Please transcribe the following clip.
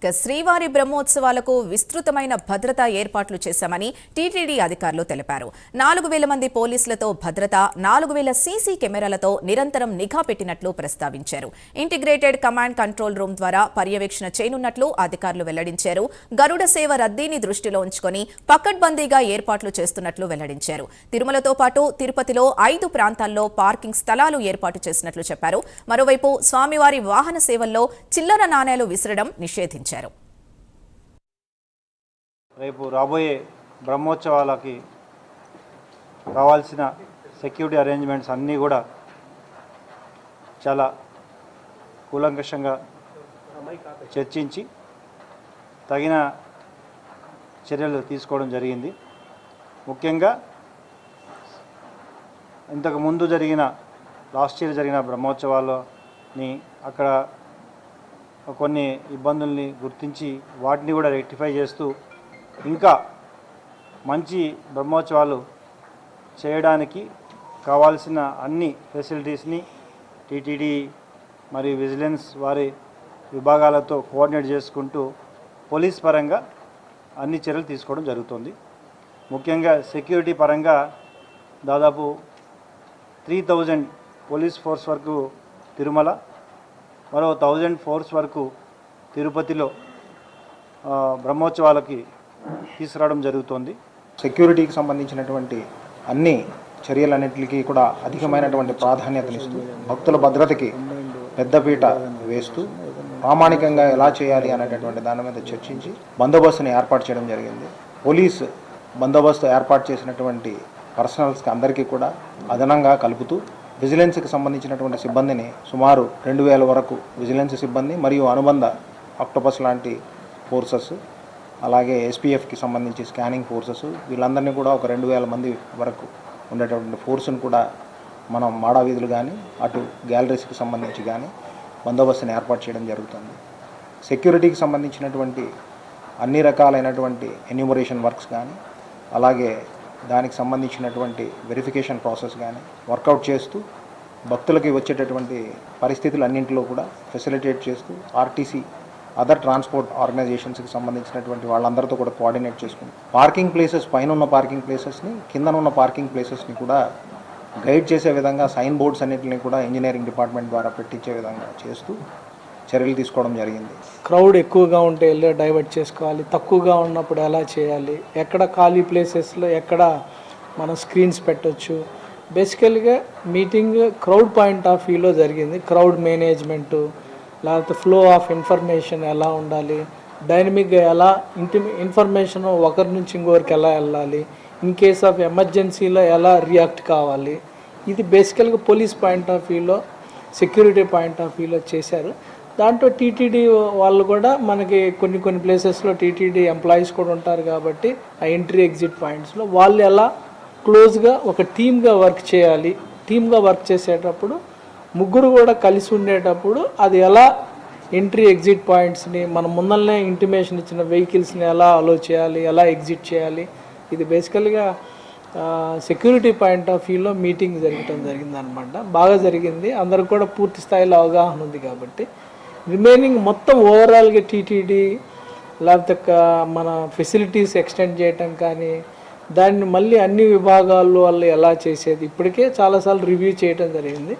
ఇక శ్రీవారి బ్రహ్మోత్సవాలకు విస్తృతమైన భద్రతా ఏర్పాట్లు చేశామని టీటీడీ అధికారులు తెలిపారు. నాలుగు వేల మంది పోలీసులతో భద్రత నాలుగు వేల సీసీ కెమెరాలతో నిరంతరం నిఘా పెట్టినట్లు ప్రస్తావించారు. ఇంటిగ్రేటెడ్ కమాండ్ కంట్రోల్ రూమ్ ద్వారా పర్యవేక్షణ చేయనున్నట్లు అధికారులు వెల్లడించారు. గరుడ సేవ రద్దీని దృష్టిలో ఉంచుకొని పకడ్బందీగా ఏర్పాట్లు చేస్తున్నట్లు వెల్లడించారు. తిరుమలతో పాటు తిరుపతిలో ఐదు ప్రాంతాల్లో పార్కింగ్ స్థలాలు ఏర్పాటు చేసినట్లు చెప్పారు. మరోవైపు స్వామివారి వాహన సేవల్లో చిల్లర నాణేలు విసరడం నిషేధించారు. రేపు రాబోయే బ్రహ్మోత్సవాలకి కావాల్సిన సెక్యూరిటీ అరేంజ్మెంట్స్ అన్నీ కూడా చాలా కూలంకషంగా చర్చించి తగిన చర్యలు తీసుకోవడం జరిగింది. ముఖ్యంగా ఇంతకు ముందు జరిగిన లాస్ట్ ఇయర్ జరిగిన బ్రహ్మోత్సవాలని అక్కడ కొన్ని ఇబ్బందుల్ని గుర్తించి వాటిని కూడా రెక్టిఫై చేస్తూ ఇంకా మంచి బ్రహ్మోత్సవాలు చేయడానికి కావాల్సిన అన్ని ఫెసిలిటీస్ని టీటీడీ మరియు విజిలెన్స్ వారి విభాగాలతో కోఆర్డినేట్ చేసుకుంటూ పోలీస్ పరంగా అన్ని చర్యలు తీసుకోవడం జరుగుతుంది. ముఖ్యంగా సెక్యూరిటీ పరంగా దాదాపు త్రీ థౌజండ్ పోలీస్ ఫోర్స్ వరకు తిరుమల మరో థౌజండ్ ఫోర్స్ వరకు తిరుపతిలో బ్రహ్మోత్సవాలకి తీసుకురావడం జరుగుతోంది. సెక్యూరిటీకి సంబంధించినటువంటి అన్ని చర్యలన్నింటికి కూడా అధికమైనటువంటి ప్రాధాన్యతనిస్తూ భక్తుల భద్రతకి పెద్దపీట వేస్తూ ప్రామాణికంగా ఎలా చేయాలి అనేటటువంటి దాని మీద చర్చించి బందోబస్తుని ఏర్పాటు చేయడం జరిగింది. పోలీస్ బందోబస్తు ఏర్పాటు చేసినటువంటి పర్సనల్స్కి అందరికీ కూడా అదనంగా కలుపుతూ విజిలెన్స్కి సంబంధించినటువంటి సిబ్బందిని సుమారు రెండు వేల వరకు విజిలెన్స్ సిబ్బంది మరియు అనుబంధ ఆక్టోపస్ లాంటి ఫోర్సెస్ అలాగే ఎస్పీఎఫ్కి సంబంధించి స్కానింగ్ ఫోర్సెస్ వీళ్ళందరినీ కూడా ఒక రెండు వేల మంది వరకు ఉండేటటువంటి ఫోర్స్ను కూడా మనం మాడా వీధులు కానీ అటు గ్యాలరీస్కి సంబంధించి కానీ బందోబస్తుని ఏర్పాటు చేయడం జరుగుతుంది. సెక్యూరిటీకి సంబంధించినటువంటి అన్ని రకాలైనటువంటి ఎన్యూమరేషన్ వర్క్స్ కానీ అలాగే దానికి సంబంధించినటువంటి వెరిఫికేషన్ ప్రాసెస్ కానీ వర్కౌట్ చేస్తూ భక్తులకి వచ్చేటటువంటి పరిస్థితులు అన్నింటిలో కూడా ఫెసిలిటేట్ చేస్తూ ఆర్టీసీ అదర్ ట్రాన్స్పోర్ట్ ఆర్గనైజేషన్స్కి సంబంధించినటువంటి వాళ్ళందరితో కూడా కోఆర్డినేట్ చేసుకుని పార్కింగ్ ప్లేసెస్ పైన ఉన్న పార్కింగ్ ప్లేసెస్ని కింద ఉన్న పార్కింగ్ ప్లేసెస్ని కూడా గైడ్ చేసే విధంగా సైన్ బోర్డ్స్ అన్నింటిని కూడా ఇంజనీరింగ్ డిపార్ట్మెంట్ ద్వారా పెట్టించే విధంగా చేస్తూ చర్యలు తీసుకోవడం జరిగింది. క్రౌడ్ ఎక్కువగా ఉంటే వెళ్ళి డైవర్ట్ చేసుకోవాలి. తక్కువగా ఉన్నప్పుడు ఎలా చేయాలి? ఎక్కడ ఖాళీ ప్లేసెస్లో ఎక్కడ మనం స్క్రీన్స్ పెట్టచ్చు? బేసికల్గా మీటింగ్ క్రౌడ్ పాయింట్ ఆఫ్ వ్యూలో జరిగింది. క్రౌడ్ మేనేజ్మెంటు లేకపోతే ఫ్లో ఆఫ్ ఇన్ఫర్మేషన్ ఎలా ఉండాలి? డైనమిక్గా ఎలా ఇంటి ఇన్ఫర్మేషన్ ఒకరి నుంచి ఇంకొకరికి ఎలా వెళ్ళాలి? ఇన్ కేస్ ఆఫ్ ఎమర్జెన్సీలో ఎలా రియాక్ట్ కావాలి? ఇది బేసికల్గా పోలీస్ పాయింట్ ఆఫ్ వ్యూలో సెక్యూరిటీ పాయింట్ ఆఫ్ వ్యూలో చేశారు. దాంట్లో టీటీడీ వాళ్ళు కూడా మనకి కొన్ని కొన్ని ప్లేసెస్లో టీటీడీ ఎంప్లాయీస్ కూడా ఉంటారు కాబట్టి ఆ ఎంట్రీ ఎగ్జిట్ పాయింట్స్లో వాళ్ళు ఎలా క్లోజ్గా ఒక టీమ్గా వర్క్ చేయాలి టీమ్గా వర్క్ చేసేటప్పుడు ముగ్గురు కూడా కలిసి ఉండేటప్పుడు అది ఎలా ఎంట్రీ ఎగ్జిట్ పాయింట్స్ని మనం ముందరనే ఇంటిమేషన్ ఇచ్చిన వెహికల్స్ని ఎలా అలో చేయాలి ఎలా ఎగ్జిట్ చేయాలి ఇది బేసికల్గా సెక్యూరిటీ పాయింట్ ఆఫ్ వ్యూలో మీటింగ్ జరగటం జరిగింది అనమాట బాగా జరిగింది. అందరికి కూడా పూర్తి స్థాయిలో అవగాహన ఉంది కాబట్టి రిమైనింగ్ మొత్తం ఓవరాల్గా టీటీడీ లేకపోతే మన ఫెసిలిటీస్ ఎక్స్టెండ్ చేయటం కానీ దాన్ని మళ్ళీ అన్ని విభాగాల్లో వాళ్ళు ఎలా చేసేది ఇప్పటికే చాలాసార్లు రివ్యూ చేయటం జరిగింది.